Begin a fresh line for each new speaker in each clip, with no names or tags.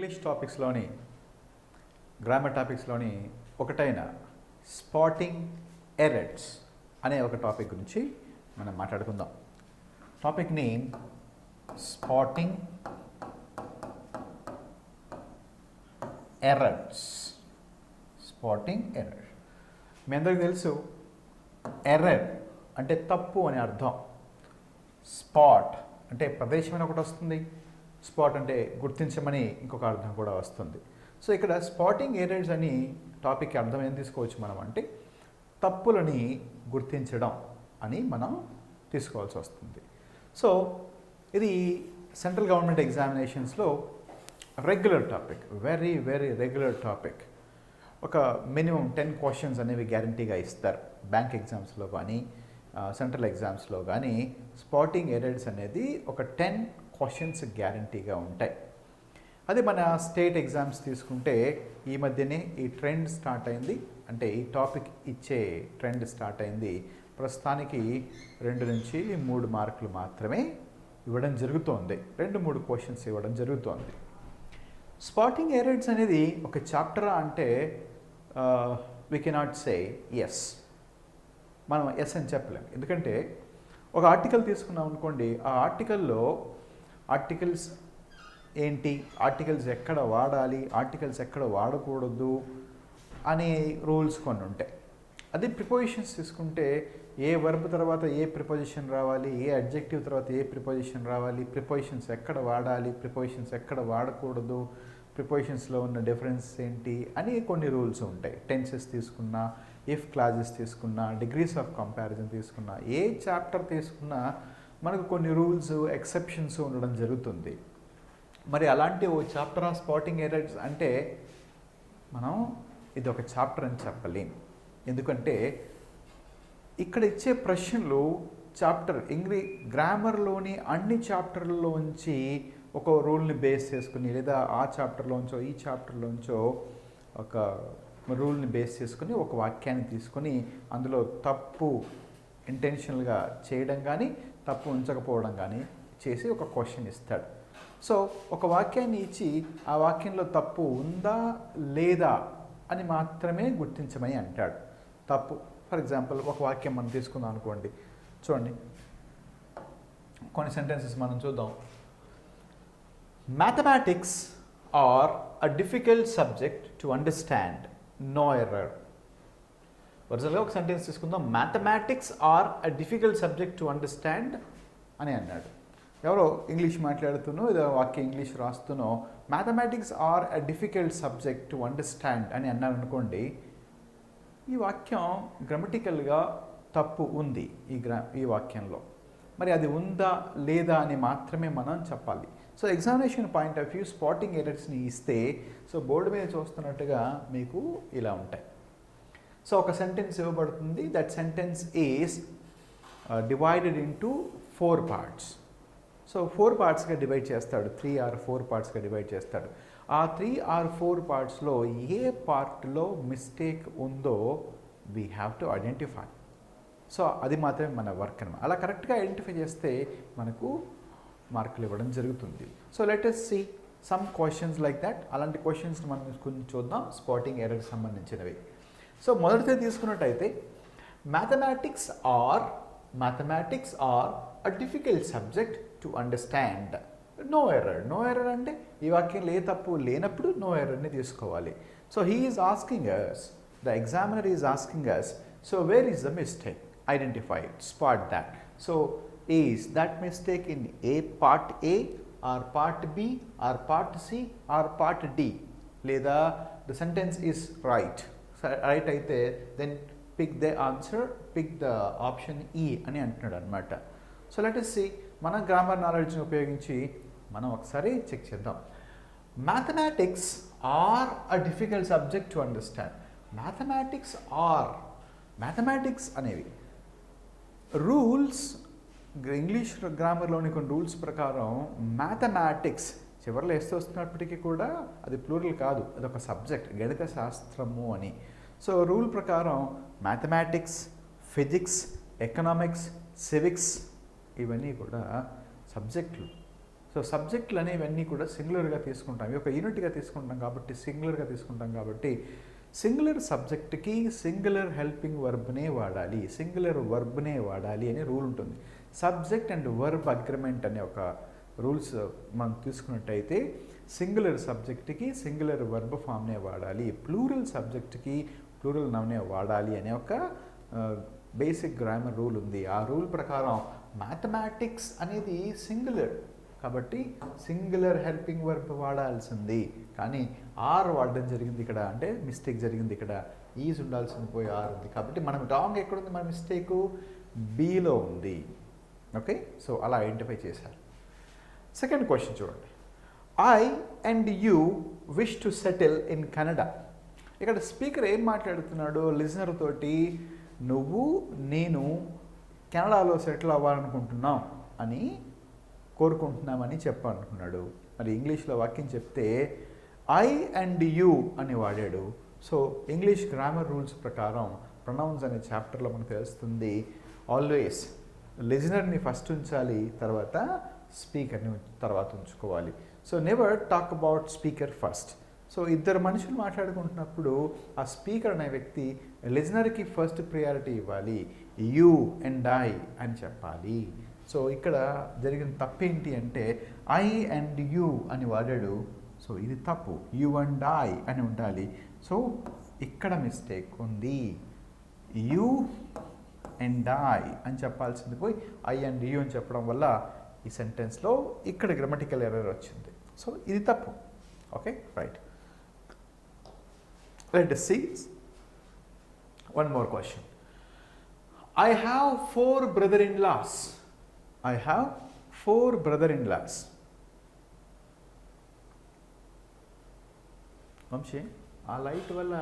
English టాపిక్స్లోని grammar టాపిక్స్లోని ఒకటైన spotting ఎరెట్స్ అనే ఒక టాపిక్ గురించి మనం మాట్లాడుకుందాం. Topic name spotting errors spotting error మీ అందరికీ తెలుసు ఎర్రర్ అంటే తప్పు అని అర్థం. స్పాట్ అంటే ప్రదేశం అని ఒకటి వస్తుంది. స్పాట్ అంటే గుర్తించమని ఇంకొక అర్థం కూడా వస్తుంది. సో ఇక్కడ స్పాటింగ్ ఎర్రర్స్ అని టాపిక్ అర్థం ఏం తీసుకోవచ్చు మనం అంటే తప్పులని గుర్తించడం అని మనం తీసుకోవాల్సి వస్తుంది. సో ఇది central government ఎగ్జామినేషన్స్లో regular topic very very regular topic. ఒక మినిమం టెన్ క్వశ్చన్స్ అనేవి గ్యారంటీగా ఇస్తారు. బ్యాంక్ ఎగ్జామ్స్లో కానీ సెంట్రల్ ఎగ్జామ్స్లో కానీ స్పాటింగ్ ఎరర్స్ అనేది ఒక టెన్ క్వశ్చన్స్ గ్యారంటీగా ఉంటాయి. అదే మన స్టేట్ ఎగ్జామ్స్ తీసుకుంటే ఈ మధ్యనే ఈ ట్రెండ్ స్టార్ట్ అయింది. అంటే ఈ టాపిక్ ఇచ్చే ట్రెండ్ స్టార్ట్ అయింది. ప్రస్తుతానికి రెండు నుంచి మూడు మార్కులు మాత్రమే ఇవ్వడం జరుగుతోంది. రెండు మూడు క్వశ్చన్స్ ఇవ్వడం జరుగుతోంది. స్పాటింగ్ ఎరర్స్ అనేది ఒక చాప్టరా అంటే వీ కెనాట్ సే ఎస్ మనం ఎస్ అని చెప్పలేం. ఎందుకంటే ఒక ఆర్టికల్ తీసుకున్నాం అనుకోండి ఆ ఆర్టికల్లో ఆర్టికల్స్ ఏంటి? ఆర్టికల్స్ ఎక్కడ వాడాలి? ఆర్టికల్స్ ఎక్కడ వాడకూడదు? అనే రూల్స్ కొన్ని ఉంటాయి. అదే ప్రిపోజిషన్స్ తీసుకుంటే ఏ వర్బ్ తర్వాత ఏ ప్రిపోజిషన్ రావాలి? ఏ అడ్జెక్టివ్ తర్వాత ఏ ప్రిపోజిషన్ రావాలి? ప్రిపోజిషన్స్ ఎక్కడ వాడాలి? ప్రిపోజిషన్స్ ఎక్కడ వాడకూడదు? ప్రిపోజిషన్స్లో ఉన్న డిఫరెన్స్ ఏంటి? అని కొన్ని రూల్స్ ఉంటాయి. టెన్సెస్ తీసుకున్నా ఇఫ్ క్లాజెస్ తీసుకున్నా డిగ్రీస్ ఆఫ్ కంపారిజన్ తీసుకున్నా ఏ చాప్టర్ తీసుకున్నా మనకు కొన్ని రూల్స్ ఎక్సెప్షన్స్ ఉండడం జరుగుతుంది. మరి అలాంటి ఓ చాప్టర్ ఆఫ్ స్పాటింగ్ ఎరర్స్ అంటే మనం ఇది ఒక చాప్టర్ అని చెప్పలేం. ఎందుకంటే ఇక్కడ ఇచ్చే ప్రశ్నలు చాప్టర్ ఇంగ్లీ గ్రామర్లోని అన్ని చాప్టర్లలోంచి ఒక రూల్ని బేస్ చేసుకుని లేదా ఆ చాప్టర్లోంచో ఈ చాప్టర్లోంచో ఒక రూల్ని బేస్ చేసుకుని ఒక వాక్యాన్ని తీసుకొని అందులో తప్పు ఇంటెన్షనల్గా చేయడం కానీ తప్పు ఉంచకపోవడం కానీ చేసి ఒక క్వశ్చన్ ఇస్తాడు. సో ఒక వాక్యాన్ని ఇచ్చి ఆ వాక్యంలో తప్పు ఉందా లేదా అని మాత్రమే గుర్తించమని అంటాడు. తప్పు ఫర్ ఎగ్జాంపుల్ ఒక వాక్యం మనం తీసుకుందాం అనుకోండి. చూడండి. కొన్ని సెంటెన్సెస్ మనం చూద్దాం. Mathematics are a difficult subject to understand no error వరుసగా ఒక సెంటెన్స్ తీసుకుందాం. Mathematics are a difficult subject to understand అని అన్నాడు. ఎవరో ఇంగ్లీష్ మాట్లాడుతున్నో ఏదో వాక్యం English రాస్తున్నో mathematics are a difficult subject to understand అని అన్నారు అనుకోండి ఈ వాక్యం గ్రామటికల్గా తప్పు ఉంది ఈ గ్రా ఈ వాక్యంలో. మరి అది ఉందా లేదా అని మాత్రమే మనం చెప్పాలి. So examination point of view spotting ఎరర్స్ని ఇస్తే సో బోర్డు మీద చూస్తున్నట్టుగా మీకు ఇలా ఉంటాయి. సో ఒక సెంటెన్స్ ఇవ్వబడుతుంది. That sentence is divided into four parts so four పార్ట్స్గా డివైడ్ చేస్తాడు. త్రీ ఆర్ ఫోర్ పార్ట్స్గా డివైడ్ చేస్తాడు. ఆ త్రీ ఆర్ ఫోర్ పార్ట్స్లో ఏ పార్ట్లో మిస్టేక్ ఉందో we have to identify so అది మాత్రమే మన వర్క్ అనమాట అలా కరెక్ట్గా ఐడెంటిఫై చేస్తే మనకు మార్కులు ఇవ్వడం జరుగుతుంది. So let's see some questions like that అలాంటి క్వశ్చన్స్ మనం కొంచెం చూద్దాం. స్పాటింగ్ ఎర్రర్ సంబంధించినవి. సో మొదటిది తీసుకున్నట్టయితే mathematics are mathematics are a difficult subject to understand no error no error అంటే ఈ వాక్యంలో ఏ తప్పు లేనప్పుడు నో ఎర్రర్ని తీసుకోవాలి. So he is asking us the examiner is asking us so where is the mistake identify spot that so is that mistake in A part A or part B or part C or part D లేదా the sentence is right right అయితే then pick the answer pick the option E అని అంటున్నాడు అనమాట so let see మన grammar నాలెడ్జ్ని ఉపయోగించి మనం ఒకసారి చెక్ చేద్దాం. Mathematics are a difficult subject to understand mathematics are mathematics అనేవి రూల్స్ ఇంగ్లీష్ గ్రామర్లోని కొన్ని రూల్స్ ప్రకారం మ్యాథమెటిక్స్ చివరిలో ఎస్ వస్తున్నప్పటికీ కూడా అది ప్లూరల్ కాదు అది ఒక సబ్జెక్ట్ గణిత శాస్త్రము అని. సో రూల్ ప్రకారం మ్యాథమెటిక్స్ ఫిజిక్స్ ఎకనామిక్స్ సివిక్స్ ఇవన్నీ కూడా సబ్జెక్టులు. సో సబ్జెక్టులు అనేవన్నీ కూడా సింగులర్గా తీసుకుంటాం. ఇవి ఒక యూనిట్గా తీసుకుంటాం కాబట్టి సింగులర్గా తీసుకుంటాం కాబట్టి సింగులర్ సబ్జెక్ట్కి సింగులర్ హెల్పింగ్ వర్బ్నే వాడాలి సింగులర్ వర్బ్నే వాడాలి అనే రూల్ ఉంటుంది. సబ్జెక్ట్ అండ్ వర్బ్ అగ్రిమెంట్ అనే ఒక రూల్స్ మనం తీసుకున్నట్టయితే సింగులర్ సబ్జెక్ట్కి సింగులర్ వర్బ్ ఫామ్నే వాడాలి. ప్లూరల్ సబ్జెక్ట్కి ప్లూరల్ నవ్నే వాడాలి అనే ఒక బేసిక్ గ్రామర్ రూల్ ఉంది. ఆ రూల్ ప్రకారం మ్యాథమెటిక్స్ అనేది సింగులర్. కాబట్టి సింగులర్ హెల్పింగ్ వర్బ్ వాడాల్సింది. కానీ ఆర్ వాడడం జరిగింది ఇక్కడ. అంటే మిస్టేక్ జరిగింది ఇక్కడ. ఈజ్ ఉండాల్సింది పోయి ఆర్ ఉంది. కాబట్టి మనం రాంగ్ ఎక్కడుంది? మన మిస్టేకు బీలో ఉంది. ఓకే? సో అలా ఐడెంటిఫై చేశారు. సెకండ్ క్వశ్చన్ చూడండి. I and you wish to settle in Canada ఇక్కడ స్పీకర్ ఏం మాట్లాడుతున్నాడు? లిజనర్ తోటి నువ్వు నేను కెనడాలో సెటిల్ అవ్వాలనుకుంటున్నాం అని కోరుకుంటున్నామని చెప్పాలనుకున్నాడు. మరి ఇంగ్లీష్లో వాక్యం చెప్తే ఐ అండ్ యూ అని వాడాడు. సో ఇంగ్లీష్ గ్రామర్ రూల్స్ ప్రకారం ప్రొనౌన్స్ అనే చాప్టర్లో మనకు తెలుస్తుంది ఆల్వేస్ లిజనర్ని ఫస్ట్ ఉంచాలి తర్వాత స్పీకర్ని తర్వాత ఉంచుకోవాలి. So never talk about speaker first so ఇద్దరు మనుషులు మాట్లాడుకుంటున్నప్పుడు ఆ స్పీకర్ అనే వ్యక్తి లిజనర్కి ఫస్ట్ ప్రియారిటీ ఇవ్వాలి. యూ అండ్ ఐ అని చెప్పాలి. సో ఇక్కడ జరిగిన తప్పేంటి అంటే ఐ అండ్ యూ అని వాడాడు. సో ఇది తప్పు. యూ అండ్ ఐ అని ఉండాలి. సో ఇక్కడ మిస్టేక్ ఉంది. యూ అండ్ ఐ అని చెప్పాల్సింది పోయి ఐ అండ్ యూ అని చెప్పడం వల్ల ఈ సెంటెన్స్లో ఇక్కడ గ్రామటికల్ ఎర్రర్ వచ్చింది. సో ఇది తప్పు. Okay right let see one more question I have four brother in laws I have four brother in laws Vamshi ఆ లైట్ వల్ల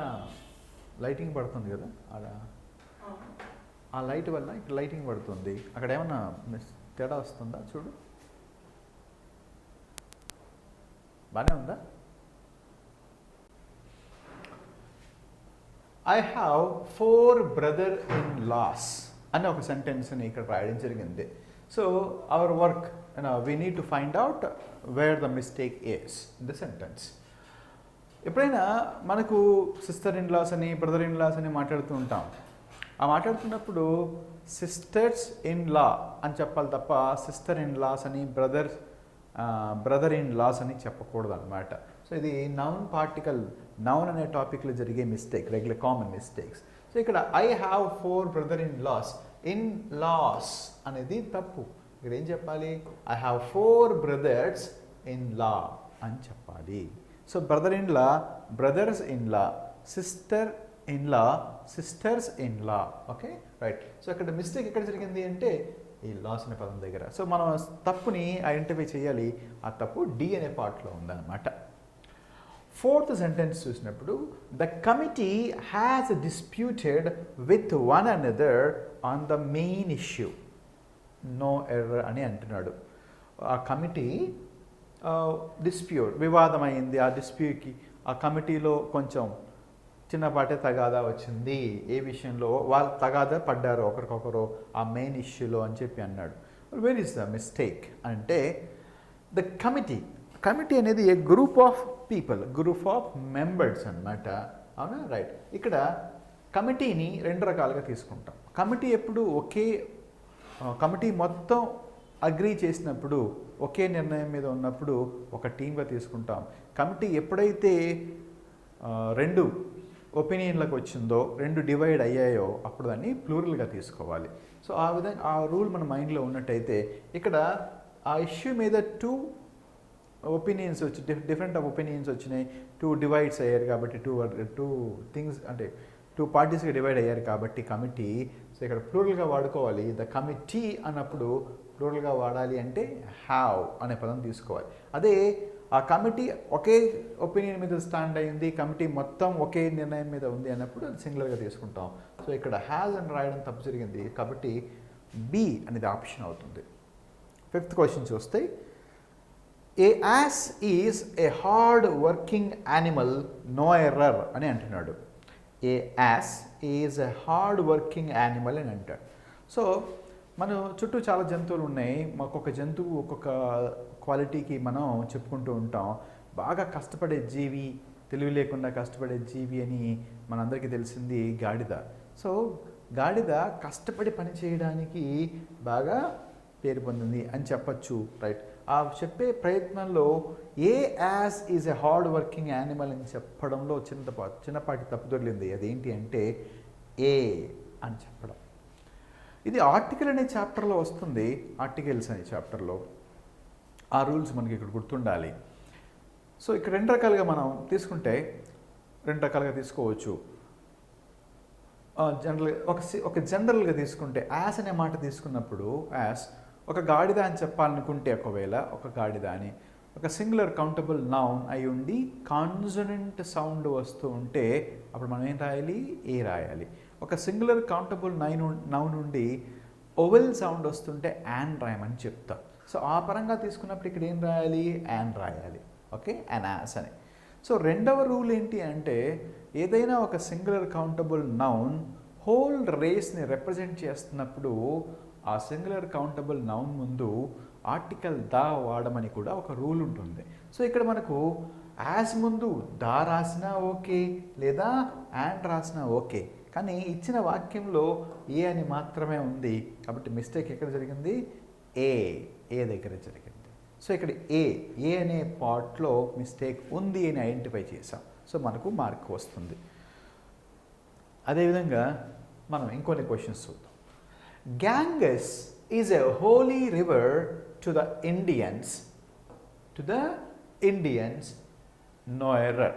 లైటింగ్ పడుతుంది కదా? ఆడ ఆ లైట్ వల్ల ఇక్కడ లైటింగ్ పడుతుంది. అక్కడ ఏమన్నా మిస్- తేడా వస్తుందా చూడు. బాగానే ఉందా? I have four brother in laws అని ఒక సెంటెన్స్ని ఇక్కడ రాయడం జరిగింది. So our work we need to find out where the mistake is in the sentence ఎప్పుడైనా మనకు సిస్టర్ ఇన్ లాస్ అని బ్రదర్ ఇన్ లాస్ అని మాట్లాడుతూ ఉంటాం. ఆ మాట్లాడుతున్నప్పుడు సిస్టర్స్ ఇన్ లా అని చెప్పాలి తప్ప సిస్టర్ ఇన్ లాస్ అని బ్రదర్ బ్రదర్ ఇన్ లాస్ అని చెప్పకూడదు అనమాట సో ఇది నౌన్ పార్టికల్ నౌన్ అనే టాపిక్లో జరిగే mistake regular common mistakes so ఇక్కడ I have four brother in laws in laws అనేది తప్పు. ఇక్కడ ఏం చెప్పాలి? I have four brothers in law అని చెప్పాలి. So brother in law brothers in law sister in law sisters in law okay right so ఇక్కడ mistake ఎక్కడ జరిగింది అంటే ఈ లాస్ అనే పదం దగ్గర. సో మనం తప్పుని ఐడెంటిఫై చేయాలి. ఆ తప్పు డి అనే పార్ట్లో ఉందన్నమాట. ఫోర్త్ సెంటెన్స్ చూసినప్పుడు the committee has disputed with one another on the main issue no error అని అంటున్నాడు. ఆ కమిటీ డిస్ప్యూట్ వివాదమైంది ఆ డిస్ప్యూట్కి ఆ కమిటీలో కొంచెం చిన్నపాటే తగాదా వచ్చింది. ఏ విషయంలో? వాళ్ళు తగాదా పడ్డారు. ఒకరికొకరు ఆ మెయిన్ ఇష్యూలో అని చెప్పి అన్నాడు. వేర్ ఇస్ ద మిస్టేక్ అంటే ద కమిటీ కమిటీ అనేది a group of people group of members అన్నమాట. అవునా? రైట్ ఇక్కడ కమిటీని రెండు రకాలుగా తీసుకుంటాం. కమిటీ ఎప్పుడు ఒకే కమిటీ మొత్తం అగ్రీ చేసినప్పుడు ఒకే నిర్ణయం మీద ఉన్నప్పుడు ఒక టీమ్గా తీసుకుంటాం. కమిటీ ఎప్పుడైతే రెండు ఒపీనియన్లకు వచ్చిందో రెండు డివైడ్ అయ్యాయో అప్పుడు దాన్ని ప్లూరల్గా తీసుకోవాలి. సో ఆ విధంగా ఆ రూల్ మన మైండ్లో ఉన్నట్టయితే ఇక్కడ ఆ ఇష్యూ మీద టూ ఒపీనియన్స్ వచ్చి డిఫరెంట్ ఆఫ్ ఒపీనియన్స్ వచ్చినాయి. టూ డివైడ్స్ అయ్యారు కాబట్టి టూ టూ థింగ్స్ అంటే టూ పార్టీస్గా డివైడ్ అయ్యారు కాబట్టి కమిటీ. సో ఇక్కడ ప్లూరల్గా వాడుకోవాలి. ద కమిటీ అన్నప్పుడు ప్లూరల్గా వాడాలి అంటే హ్యావ్ అనే పదం తీసుకోవాలి. అదే ఆ కమిటీ ఒకే ఒపీనియన్ మీద స్టాండ్ అయింది కమిటీ మొత్తం ఒకే నిర్ణయం మీద ఉంది అన్నప్పుడు అది సింగులర్గా తీసుకుంటాం. సో ఇక్కడ హ్యాజ్ అని రాయడం తప్పు జరిగింది. కాబట్టి బి అనేది ఆప్షన్ అవుతుంది. ఫిఫ్త్ క్వశ్చన్ చూస్తే a ass is a hard working animal no error అని అంటున్నాడు. A ass is a hard working animal అని అంటాడు. సో మన చుట్టూ చాలా జంతువులు ఉన్నాయి. ఒక్కొక్క జంతువు ఒక్కొక్క క్వాలిటీకి మనం చెప్పుకుంటూ ఉంటాం. బాగా కష్టపడే జీవి తెలివి లేకుండా కష్టపడే జీవి అని మనందరికీ తెలిసింది గాడిద. సో గాడిద కష్టపడి పని చేయడానికి బాగా పేరు పొందింది అని చెప్పచ్చు రైట్? ఆ చెప్పే ప్రయత్నంలో a ass is a hard working animal అని చెప్పడంలో చిన్న చిన్నపాటి తప్పు దొరికింది అదేంటి అంటే ఏ అని చెప్పడం. ఇది ఆర్టికల్ అనే చాప్టర్లో వస్తుంది. ఆర్టికల్స్ అనే చాప్టర్లో. ఆ రూల్స్ మనకి ఇక్కడ గుర్తుండాలి. సో ఇక్కడ రెండు రకాలుగా మనం తీసుకుంటే రెండు రకాలుగా తీసుకోవచ్చు. జనరల్ ఒక సి- ఒక జనరల్గా తీసుకుంటే యాస్ అనే మాట తీసుకున్నప్పుడు యాస్ ఒక గాడిద అని చెప్పాలనుకుంటే ఒకవేళ ఒక గాడిద అని ఒక సింగులర్ కౌంటబుల్ నౌన్ అయి ఉండి కాన్సనెంట్ సౌండ్ వస్తూ ఉంటే అప్పుడు మనం ఏం రాయాలి? ఏ రాయాలి? ఒక సింగులర్ కౌంటబుల్ నైన్ నౌన్ నుండి ఓవెల్ సౌండ్ వస్తుంటే యాన్ రాయమని చెప్తాం. సో ఆ పరంగా తీసుకున్నప్పుడు ఇక్కడ ఏం రాయాలి? యాన్ రాయాలి. ఓకే? యాన్ యాస్ అని. సో రెండవ రూల్ ఏంటి అంటే ఏదైనా ఒక సింగులర్ కౌంటబుల్ నౌన్ హోల్ రేస్ని రిప్రజెంట్ చేస్తున్నప్పుడు ఆ సింగులర్ కౌంటబుల్ నౌన్ ముందు ఆర్టికల్ దా వాడమని కూడా ఒక రూల్ ఉంటుంది. సో ఇక్కడ మనకు యాజ్ ముందు దా రాసినా ఓకే లేదా యాండ్ రాసినా ఓకే. కానీ ఇచ్చిన వాక్యంలో ఏ అని మాత్రమే ఉంది. కాబట్టి మిస్టేక్ ఎక్కడ జరిగింది? ఏ ఏ దగ్గర జరిగింది. సో ఇక్కడ ఏ ఏ అనే పార్ట్లో మిస్టేక్ ఉంది అని ఐడెంటిఫై చేసాం సో మనకు మార్క్ వస్తుంది. అదేవిధంగా మనం ఇంకొన్ని క్వశ్చన్స్ చూద్దాం. Ganges is a holy river to the Indians to the Indians no error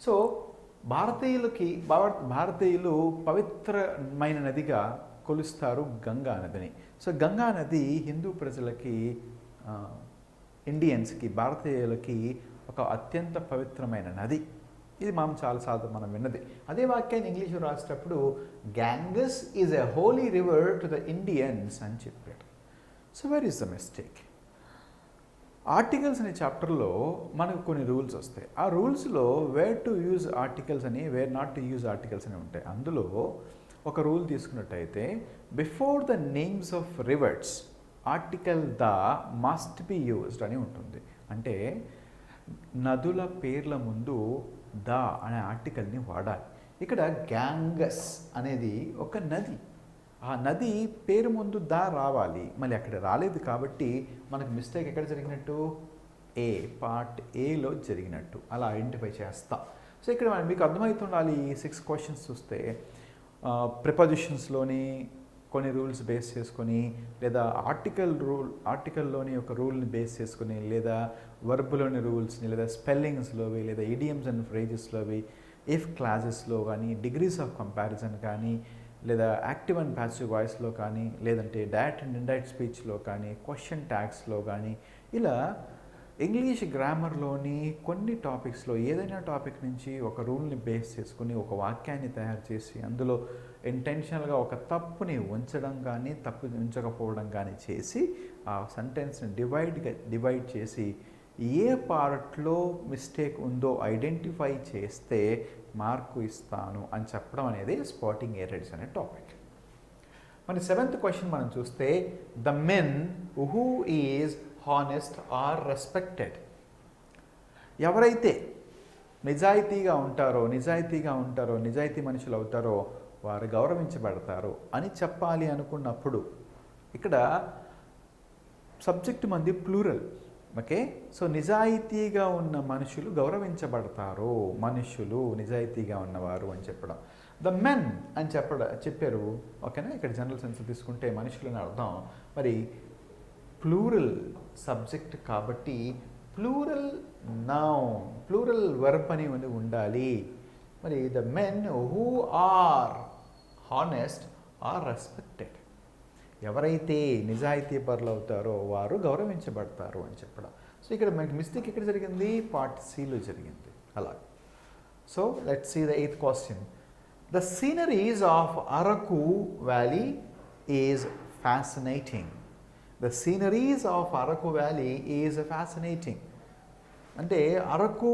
so భారతీయులకి భారత భారతీయులు పవిత్రమైన నదిగా కొలుస్తారు గంగా నదిని. సో గంగా నది హిందూ ప్రజలకి ఇండియన్స్కి భారతీయులకి ఒక అత్యంత పవిత్రమైన నది. ఇది మనం చాలాసార్లు మనం విన్నది. అదే వాక్యాన్ని ఇంగ్లీష్లో రాసేటప్పుడు Ganges is a holy river to the Indians అని చెప్పాడు so where is the mistake articles అనే చాప్టర్లో మనకు కొన్ని రూల్స్ వస్తాయి. ఆ రూల్స్లో వేర్ టు యూజ్ ఆర్టికల్స్ అని where not to use articles అని ఉంటాయి. అందులో ఒక రూల్ తీసుకున్నట్టయితే before the names of rivers article the must be used అని ఉంటుంది. అంటే నదుల పేర్ల ముందు ద అనే ఆర్టికల్ని వాడాలి. ఇక్కడ గ్యాంగస్ అనేది ఒక నది. ఆ నది పేరు ముందు దా రావాలి. మళ్ళీ అక్కడ రాలేదు కాబట్టి మనకు మిస్టేక్ ఎక్కడ జరిగినట్టు? ఏ పార్ట్ ఏలో జరిగినట్టు. అలా ఐడెంటిఫై చేస్తాం. సో ఇక్కడ మనం మీకు అర్థమవుతుండాలి ఈ సిక్స్ క్వశ్చన్స్ చూస్తే. ప్రిపజిషన్స్లోని కొన్ని రూల్స్ బేస్ చేసుకొని లేదా ఆర్టికల్ రూల్ ఆర్టికల్లోని ఒక రూల్ని బేస్ చేసుకొని లేదా వర్బ్లోని రూల్స్ని లేదా స్పెల్లింగ్స్లోవి లేదా ఇడియమ్స్ అండ్ ఫ్రేజెస్లోవి ఇఫ్ క్లాజెస్లో కానీ డిగ్రీస్ ఆఫ్ కంపారిజన్ కానీ లేదా యాక్టివ్ అండ్ ప్యాసివ్ వాయిస్లో కానీ లేదంటే డైరెక్ట్ అండ్ ఇండైరెక్ట్ స్పీచ్లో కానీ క్వశ్చన్ ట్యాగ్స్లో కానీ ఇలా ఇంగ్లీష్ గ్రామర్లోని కొన్ని టాపిక్స్లో ఏదైనా టాపిక్ నుంచి ఒక రూల్ని బేస్ చేసుకుని ఒక వాక్యాన్ని తయారు చేసి అందులో ఇంటెన్షనల్గా ఒక తప్పుని ఉంచడం కానీ తప్పు ఉంచకపోవడం కానీ చేసి ఆ సెంటెన్స్ని డివైడ్గా డివైడ్ చేసి ఏ పార్ట్లో మిస్టేక్ ఉందో ఐడెంటిఫై చేస్తే మార్కు ఇస్తాను అని చెప్పడం అనేది స్పాటింగ్ ఎరర్స్ అనే టాపిక్. మరి సెవెంత్ క్వశ్చన్ మనం చూస్తే the men who is honest are respected? ఎవరైతే నిజాయితీగా ఉంటారో నిజాయితీగా ఉంటారో నిజాయితీ మనుషులు అవుతారో వారు గౌరవించబడతారు అని చెప్పాలి అనుకున్నప్పుడు ఇక్కడ సబ్జెక్ట్ మంది ప్లూరల్. ఓకే? సో నిజాయితీగా ఉన్న మనుషులు గౌరవించబడతారు. మనుషులు నిజాయితీగా ఉన్నవారు అని చెప్పడం. ద మెన్ అని చెప్పడ చెప్పారు. ఓకేనా? ఇక్కడ జనరల్ సెన్స్ తీసుకుంటే మనుషులని అర్థం. మరి ప్లూరల్ సబ్జెక్ట్ కాబట్టి ప్లూరల్ నౌన్ ప్లూరల్ వర్బ్ అని ఉంది ఉండాలి. మరి the men who are honest are respected. ఎవరైతే నిజాయితీ పరులు అవుతారో వారు గౌరవించబడతారు అని చెప్పడం. సో ఇక్కడ మనకి మిస్టేక్ ఇక్కడ జరిగింది? పార్ట్ సిలో జరిగింది. అలా so let see the eighth question the sceneries of Araku valley is fascinating the sceneries of Araku valley is fascinating అంటే అరకు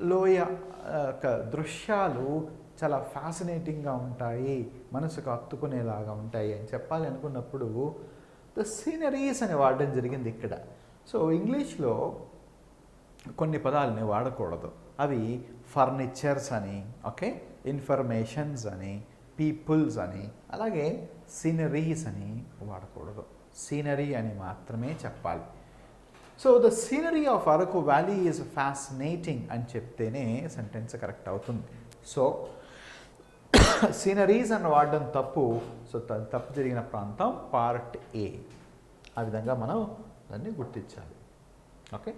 లోయ యొక్క దృశ్యాలు చాలా ఫ్యాసినేటింగ్గా ఉంటాయి మనసుకు హత్తుకునేలాగా ఉంటాయి అని చెప్పాలి అనుకున్నప్పుడు ద సీనరీస్ అని వాడడం జరిగింది ఇక్కడ. సో ఇంగ్లీష్లో కొన్ని పదాలని వాడకూడదు. అవి ఫర్నిచర్స్ అని ఓకే ఇన్ఫర్మేషన్స్ అని పీపుల్స్ అని అలాగే సీనరీస్ అని వాడకూడదు. సీనరీ అని మాత్రమే చెప్పాలి. So the scenery of Araku valley is fascinating అని చెప్తేనే సెంటెన్స్ కరెక్ట్ అవుతుంది. సో సీనరీస్ అని వాడడం తప్పు. సో తప్పు జరిగిన ప్రాంతం పార్ట్ ఏ ఆ విధంగా మనం దాన్ని గుర్తించాలి. ఓకే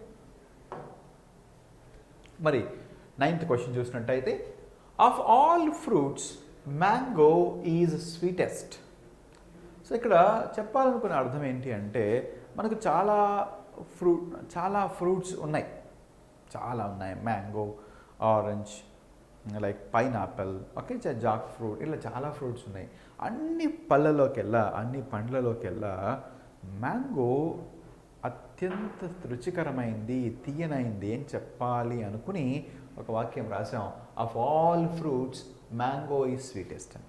మరి నైన్త్ క్వశ్చన్ చూసినట్టయితే of all fruits mango is sweetest so ఇక్కడ చెప్పాలనుకునే అర్థం ఏంటి అంటే మనకు చాలా ఫ్రూట్ చాలా ఫ్రూట్స్ ఉన్నాయి. చాలా ఉన్నాయి. Mango orange like pineapple okay jackfruit ఇలా చాలా ఫ్రూట్స్ ఉన్నాయి. అన్ని పళ్ళలోకెల్లా అన్ని పండ్లలోకెల్లా మ్యాంగో అత్యంత రుచికరమైంది తీయనైంది అని చెప్పాలి అనుకుని ఒక వాక్యం రాసాం of all fruits mango is sweetest అని.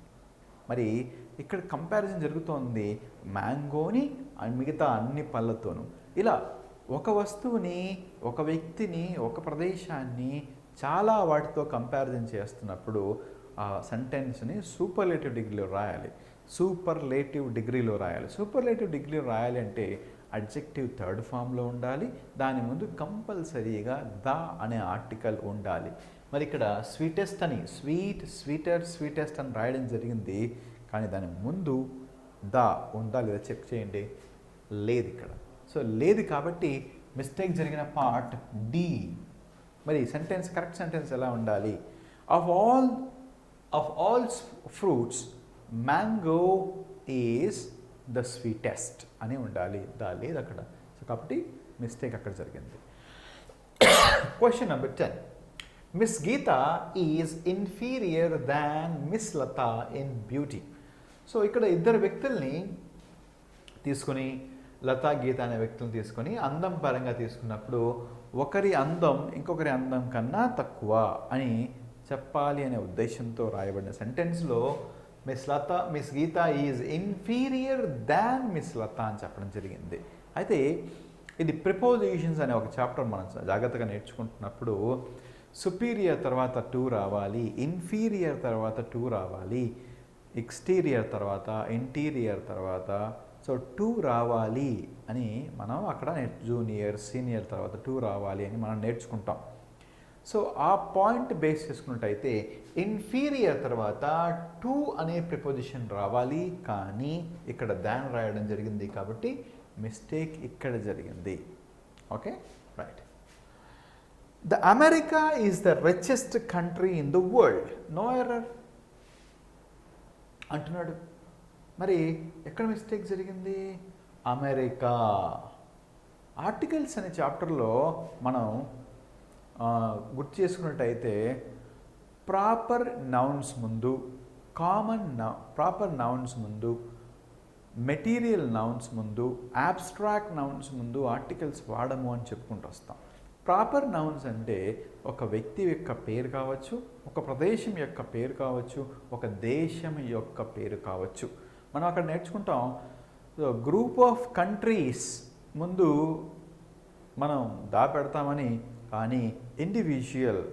మరి ఇక్కడ కంపారిజన్ జరుగుతోంది మ్యాంగోని అండ్ మిగతా అన్ని పళ్ళతోనూ. ఇలా ఒక వస్తువుని ఒక వ్యక్తిని ఒక ప్రదేశాన్ని చాలా వాటితో కంపారిజన్ చేస్తున్నప్పుడు ఆ సెంటెన్స్ని సూపర్లేటివ్ డిగ్రీలో రాయాలి. సూపర్లేటివ్ డిగ్రీలో రాయాలి. సూపర్లేటివ్ డిగ్రీలో రాయాలి అంటే అడ్జెక్టివ్ థర్డ్ ఫామ్లో ఉండాలి. దాని ముందు కంపల్సరీగా ద అనే ఆర్టికల్ ఉండాలి. మరి ఇక్కడ స్వీటెస్ట్ అని స్వీట్ స్వీటర్ స్వీటెస్ట్ అని రాయడం జరిగింది. కానీ దాని ముందు ద ఉందా లేదా చెక్ చేయండి. లేదు ఇక్కడ. సో లేదు కాబట్టి మిస్టేక్ జరిగిన పార్ట్ డి మరి సెంటెన్స్ కరెక్ట్ సెంటెన్స్ ఎలా ఉండాలి? Of all of all fruits mango is the sweetest అని ఉండాలి. దా లేదు అక్కడ. సో కాబట్టి మిస్టేక్ అక్కడ జరిగింది. Question number ten Miss Geeta is inferior than Miss Latha in beauty so ఇక్కడ ఇద్దరు వ్యక్తుల్ని తీసుకొని లతా గీత అనే వ్యక్తులను తీసుకొని అందం పరంగా తీసుకున్నప్పుడు ఒకరి అందం ఇంకొకరి అందం కన్నా తక్కువ అని చెప్పాలి అనే ఉద్దేశంతో రాయబడిన సెంటెన్స్లో Miss Latha Miss Geeta is inferior than Miss Latha అని చెప్పడం జరిగింది. అయితే ఇది ప్రిపోజిషన్స్ అనే ఒక చాప్టర్ మనం జాగ్రత్తగా నేర్చుకుంటున్నప్పుడు సుపీరియర్ తర్వాత టూ రావాలి ఇన్ఫీరియర్ తర్వాత టూ రావాలి ఎక్స్టీరియర్ తర్వాత ఇంటీరియర్ తర్వాత సో టూ రావాలి అని మనం అక్కడ జూనియర్ సీనియర్ తర్వాత టూ రావాలి అని మనం నేర్చుకుంటాం. సో ఆ పాయింట్ బేస్ చేసుకున్నట్టయితే ఇన్ఫీరియర్ తర్వాత టూ అనే ప్రిపోజిషన్ రావాలి కానీ ఇక్కడ దాన్ రాయడం జరిగింది కాబట్టి మిస్టేక్ ఇక్కడ జరిగింది. Okay? Right. The America is the richest country in the world no error. అంటున్నాడు. మరి ఎక్కడ మిస్టేక్ జరిగింది? అమెరికా. ఆర్టికల్స్ అనే చాప్టర్లో మనం గుర్తు చేసుకున్నట్టయితే ప్రాపర్ నౌన్స్ ముందు కామన్ నౌ ప్రాపర్ నౌన్స్ ముందు మెటీరియల్ నౌన్స్ ముందు యాబ్స్ట్రాక్ట్ నౌన్స్ ముందు ఆర్టికల్స్ వాడము అని చెప్పుకుంటూ వస్తాం. ప్రాపర్ నౌన్స్ అంటే ఒక వ్యక్తి యొక్క పేరు కావచ్చు ఒక ప్రదేశం యొక్క పేరు కావచ్చు ఒక దేశం యొక్క పేరు కావచ్చు. మనం అక్కడ నేర్చుకుంటాం. గ్రూప్ ఆఫ్ కంట్రీస్ ముందు మనం దాపెడతామని కానీ ఇండివిజువల్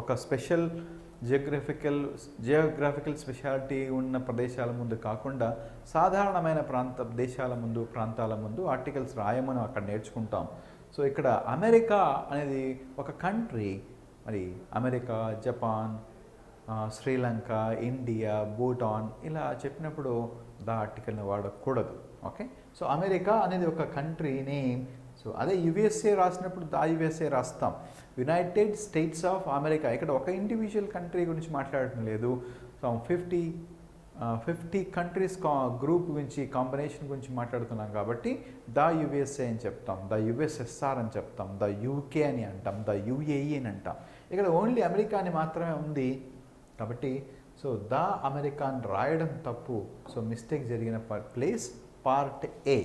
ఒక స్పెషల్ జియోగ్రఫికల్ జియోగ్రాఫికల్ స్పెషాలిటీ ఉన్న ప్రదేశాల ముందు కాకుండా సాధారణమైన ప్రాంత దేశాల ముందు ప్రాంతాల ముందు ఆర్టికల్స్ రాయమని అక్కడ నేర్చుకుంటాం. సో ఇక్కడ అమెరికా అనేది ఒక కంట్రీ మరి America Japan Sri Lanka India Bhutan ఇలా చెప్పినప్పుడు ద ఆర్టికల్ని వాడకూడదు. ఓకే? సో అమెరికా అనేది ఒక కంట్రీ నేమ్. సో అదే యుఎస్ఏ రాసినప్పుడు దా యుఎస్ఏ రాస్తాం. United States of America. ఇక్కడ ఒక ఇండివిజువల్ కంట్రీ గురించి మాట్లాడటం లేదు. సో ఫిఫ్టీ ఫిఫ్టీ కంట్రీస్ కా గ్రూప్ గురించి కాంబినేషన్ గురించి మాట్లాడుతున్నాం కాబట్టి ద యుఎస్ఏ అని చెప్తాం ద యుఎస్ఎస్ఆర్ అని చెప్తాం ద యూకే అని అంటాం ద యుఏఈ అని అంటాం. ఇక్కడ ఓన్లీ అమెరికా అని మాత్రమే ఉంది. కాబట్టి సో ద అమెరికా అని రాయడం తప్పు. సో మిస్టేక్ జరిగిన ప్లేస్ పార్ట్ ఏ